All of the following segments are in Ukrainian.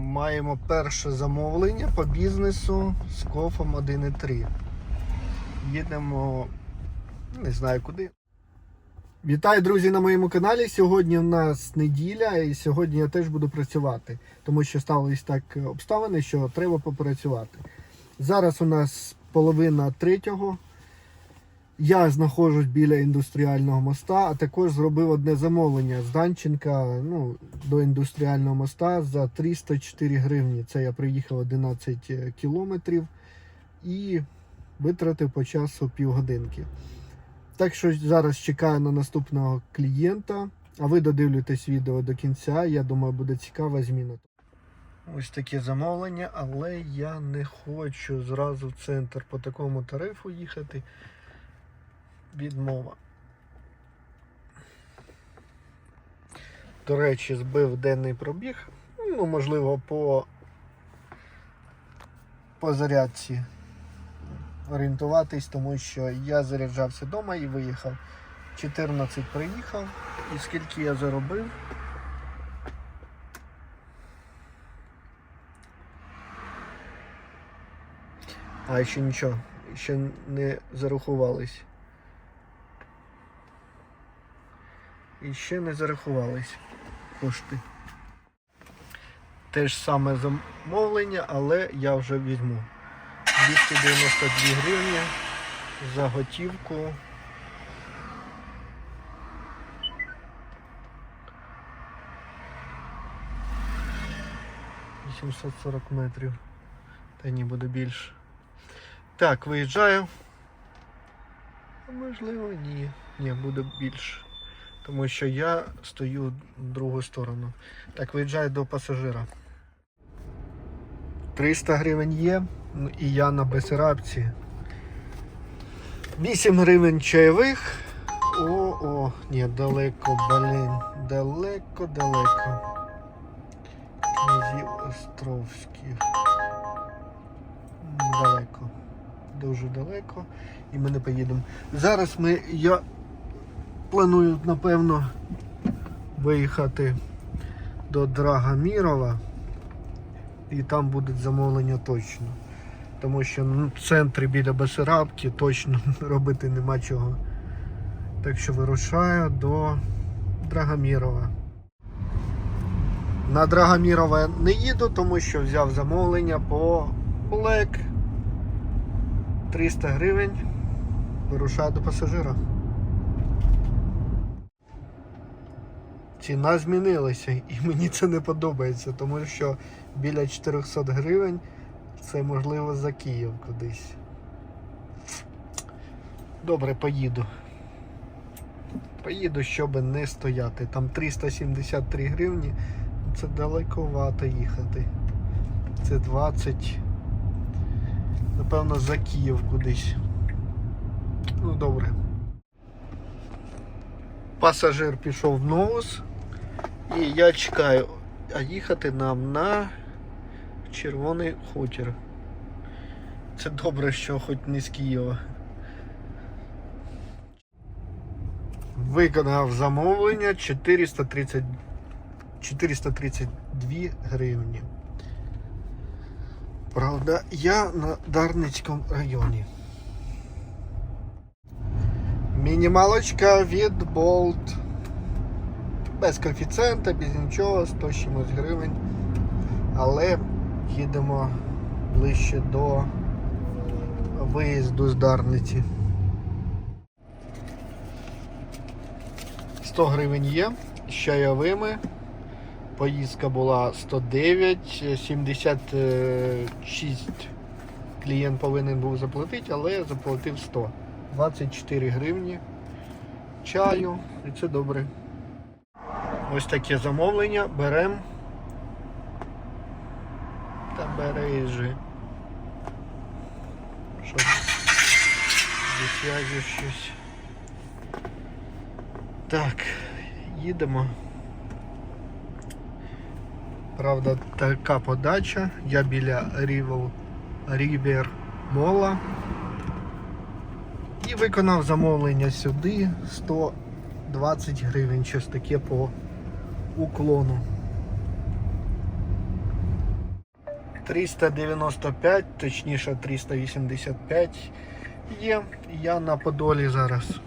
Маємо перше замовлення по бізнесу з кофом 1.3. Їдемо не знаю куди. Вітаю, друзі, на моєму каналі. Сьогодні в нас неділя, і сьогодні я теж буду працювати, тому що сталися так обставини, що треба попрацювати. Зараз у нас половина третього. Я знаходжусь біля індустріального моста, а також зробив одне замовлення з Данченка ну, до індустріального моста за 304 гривні. Це я приїхав 11 кілометрів і витратив по часу півгодинки. Так що зараз чекаю на наступного клієнта. А ви додивлюйтесь відео до кінця. Я думаю, буде цікава зміна. Ось таке замовлення, але я не хочу зразу в центр по такому тарифу їхати. Відмова. До речі, збив денний пробіг. Ну, можливо, по, по зарядці орієнтуватись, тому що я заряджався вдома і виїхав. 14 приїхав. І скільки я заробив? А ще нічого, ще не зарахувались. І ще не зарахувались кошти. Те ж саме замовлення, але я вже візьму. 292 гривні за готівку. Сорок метрів. Та ні, буде більше. Так, виїжджаю. Можливо ні. Ні, буде більше. Тому що я стою в другу сторону. Так, виїжджаю до пасажира. 300 гривень є, ну, і я на Бесарабці. 8 гривень чайових. О, о, ні, далеко, блін. Далеко, далеко. Князів Островських. Далеко. Дуже далеко. І ми не поїдемо. Зараз ми, я планую, напевно, виїхати до Драгомірова. І там будуть замовлення точно. Тому що ну, в центрі біля Басарабки точно робити нема чого. Так що вирушаю до Драгомірова. На Драгомірова не їду, тому що взяв замовлення по Black 300 гривень. Вирушаю до пасажира. Ціна змінилася і мені це не подобається, тому що біля 400 гривень це можливо за Київ кудись. Добре, поїду. Поїду, щоб не стояти. Там 373 гривні. Це далековато їхати. Це 20. Напевно, за Київ кудись. Ну добре. Пасажир пішов в Новус. І я чекаю, а їхати нам на Червоний хутір. Це добре, що хоч не з Києва. Виконав замовлення 430, 432 гривні. Правда, я на Дарницькому районі. Мінімалочка від Bolt. Без коефіцієнта, без нічого, 100 з чимось гривень. Але їдемо ближче до виїзду з Дарниці. 100 гривень є з чайовими. Поїздка була 109, 76 клієнт повинен був заплатити, але я заплатив 100. 24 гривні чаю і це добре. Ось таке замовлення беремо. Та бери же. Щоб зі щось. Так, їдемо. Правда, така подача. Я біля Rival River Мола. І виконав замовлення сюди 120 гривень, щось таке по уклону. 395, точніше 385 є. Я на Подолі зараз.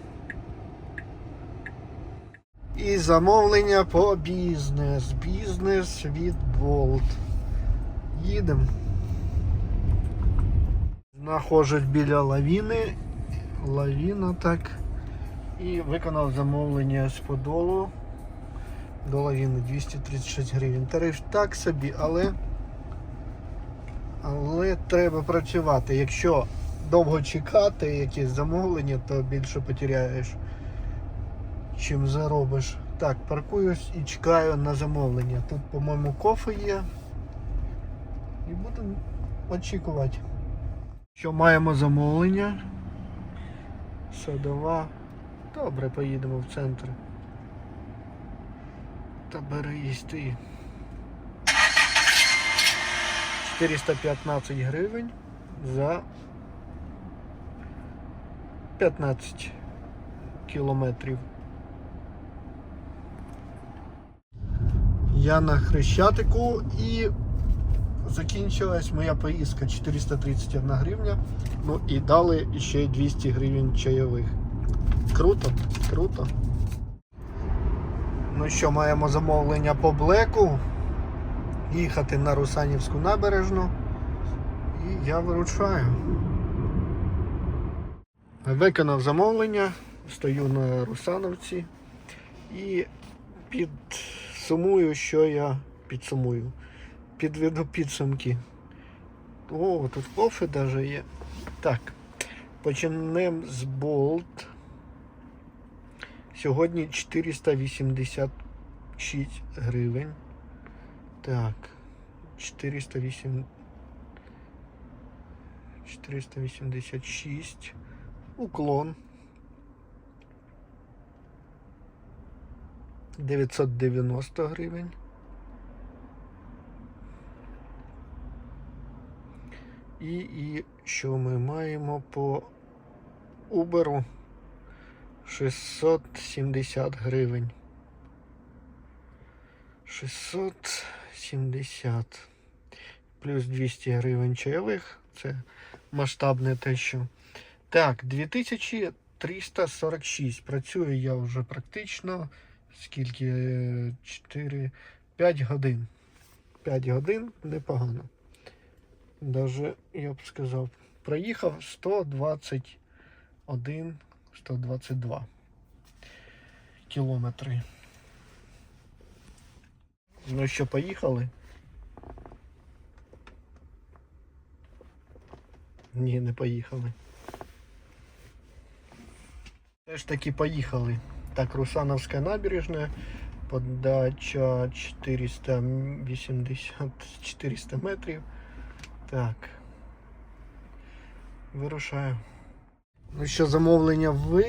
І замовлення по бізнес. Бізнес від Bolt. Їдемо. Знаходжусь біля лавіни. Лавіна так. І виконав замовлення з Подолу до 236 гривень. Тариф так собі, але. Але треба працювати. Якщо довго чекати якесь замовлення, то більше потеряєш, чим заробиш. Так, паркуюсь і чекаю на замовлення. Тут, по-моєму, кофе є. І будемо очікувати. Що маємо замовлення? Садова. Добре, поїдемо в центр. Та бери їсти. 415 гривень за 15 кілометрів. Я на Хрещатику і закінчилась моя поїздка 431 гривня. Ну і дали ще 200 гривень чайових. Круто, круто. Ну що, маємо замовлення по блеку. Їхати на Русанівську набережну. І я вирушаю. Виконав замовлення, стою на Русановці і підсумую, що я підсумую. Підведу підсумки. О, тут кофе навіть є. Так, почнемо з болт. Сьогодні 486 гривень. Так, 408. 486. Уклон. 990 гривень. І, і що ми маємо по Uber 670 гривень. 670 плюс 200 гривень чайових. Це масштабне те, що. Так, 2346. Працюю я вже практично. Скільки? 4, 5 годин. 5 годин непогано. Даже, я б сказав, проїхав 121, 122 кілометри. Ну що, поїхали? Ні, не поїхали. Все ж таки поїхали. Так, Русановська набережна, подача 480 400 метрів. Так. Вирушаю. Ну що, замовлення ви...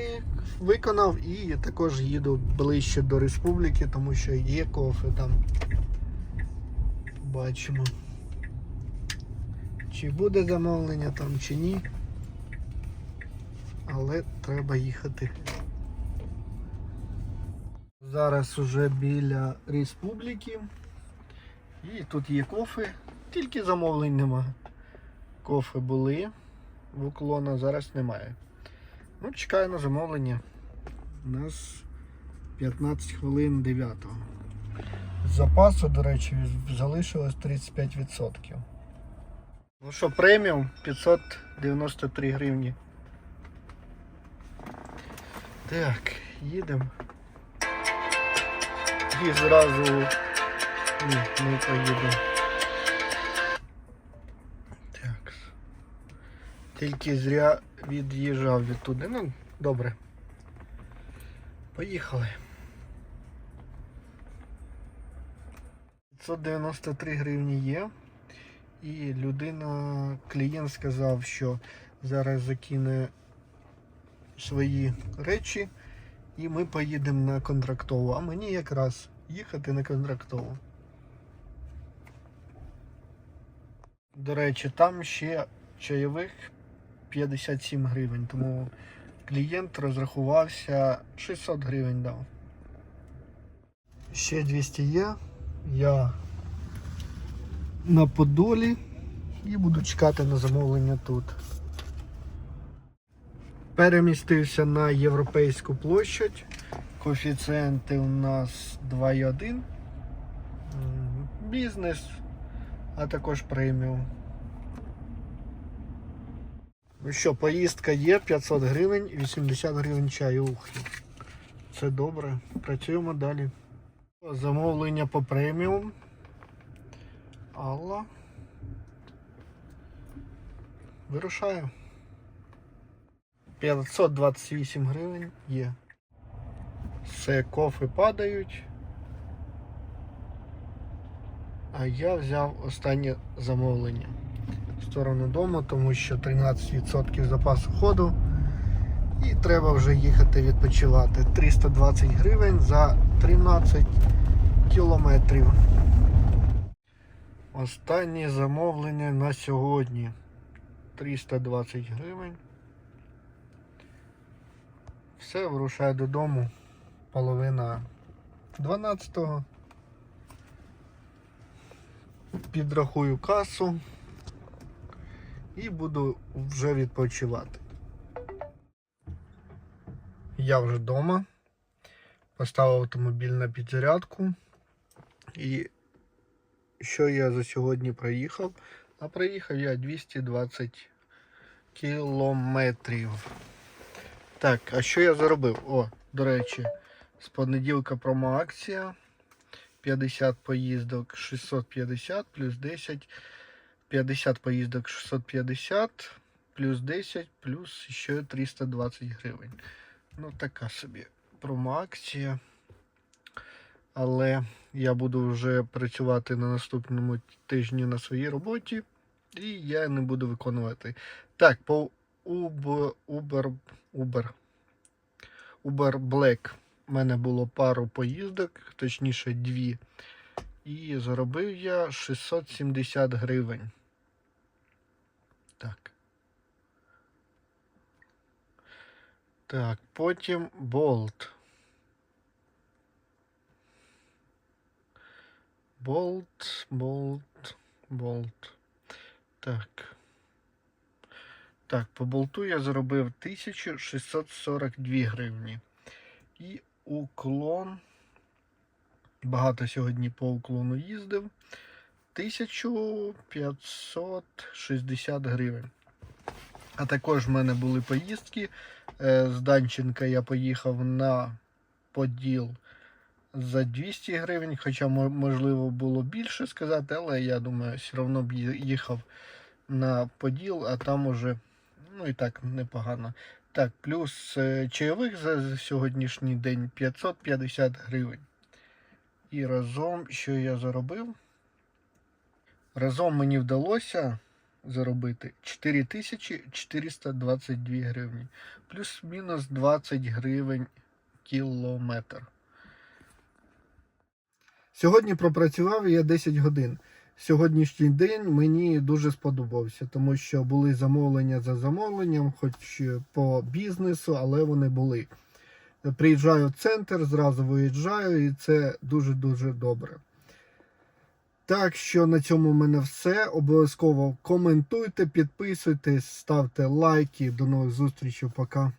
виконав і також їду ближче до республіки, тому що є кофе там. Бачимо. Чи буде замовлення там, чи ні. Але треба їхати. Зараз уже біля республіки. І тут є кофе, тільки замовлень нема. Кофе були, в уклона зараз немає. Ну, чекаю на замовлення. У нас 15 хвилин 9. З запасу, до речі, залишилось 35%. Ну що, преміум 593 гривні. Так, їдемо. І зразу ні, не поїду. Так. Тільки зря від'їжджав відтуди. Ну, добре. Поїхали. 593 гривні є. І людина, клієнт сказав, що зараз закине свої речі і ми поїдемо на контрактову. А мені якраз їхати на контрактову. До речі, там ще чайових 57 гривень, тому клієнт розрахувався 600 гривень дав. Ще 200 є. Я на Подолі і буду чекати на замовлення тут. Перемістився на європейську площадь. Коефіцієнти у нас 2,1. Бізнес, а також преміум. Ну що, поїздка є 500 гривень, 80 гривень чаю. Ух, Це добре. Працюємо далі. Замовлення по преміум. Алла. Вирушаю. 528 гривень є. Все, кофи падають. А я взяв останнє замовлення сторону дому, тому що 13% запасу ходу. І треба вже їхати відпочивати. 320 гривень за 13 кілометрів. Останнє замовлення на сьогодні. 320 гривень. Все, вирушаю додому. Половина 12-го. Підрахую касу і буду вже відпочивати. Я вже вдома. Поставив автомобіль на підзарядку. І що я за сьогодні проїхав? А проїхав я 220 кілометрів. Так, а що я заробив? О, до речі, з понеділка промоакція. 50 поїздок 650 плюс 10. 50 поїздок 650 плюс 10 плюс ще 320 гривень. Ну, така собі промоакція. Але я буду вже працювати на наступному тижні на своїй роботі. І я не буду виконувати. Так, по Uber, Uber, Uber, Uber Black у мене було пару поїздок, точніше дві. І заробив я 670 гривень. Так. Так, потім Bolt. Болт, болт, болт. Так. Так, по болту я заробив 1642 гривні. І уклон. Багато сьогодні по уклону їздив. 1560 гривень. А також в мене були поїздки. Е, З Данченка я поїхав на Поділ за 200 гривень, хоча можливо було більше сказати, але я думаю, все одно б їхав на Поділ, а там уже ну і так непогано. Так, плюс е, чайових за за сьогоднішній день 550 гривень. І разом, що я заробив? Разом мені вдалося заробити 4422 гривні. Плюс-мінус 20 гривень кілометр. Сьогодні пропрацював я 10 годин. Сьогоднішній день мені дуже сподобався, тому що були замовлення за замовленням, хоч по бізнесу, але вони були. Приїжджаю в центр, зразу виїжджаю, і це дуже-дуже добре. Так що на цьому в мене все. Обов'язково коментуйте, підписуйтесь, ставте лайки. До нових зустрічей. Пока.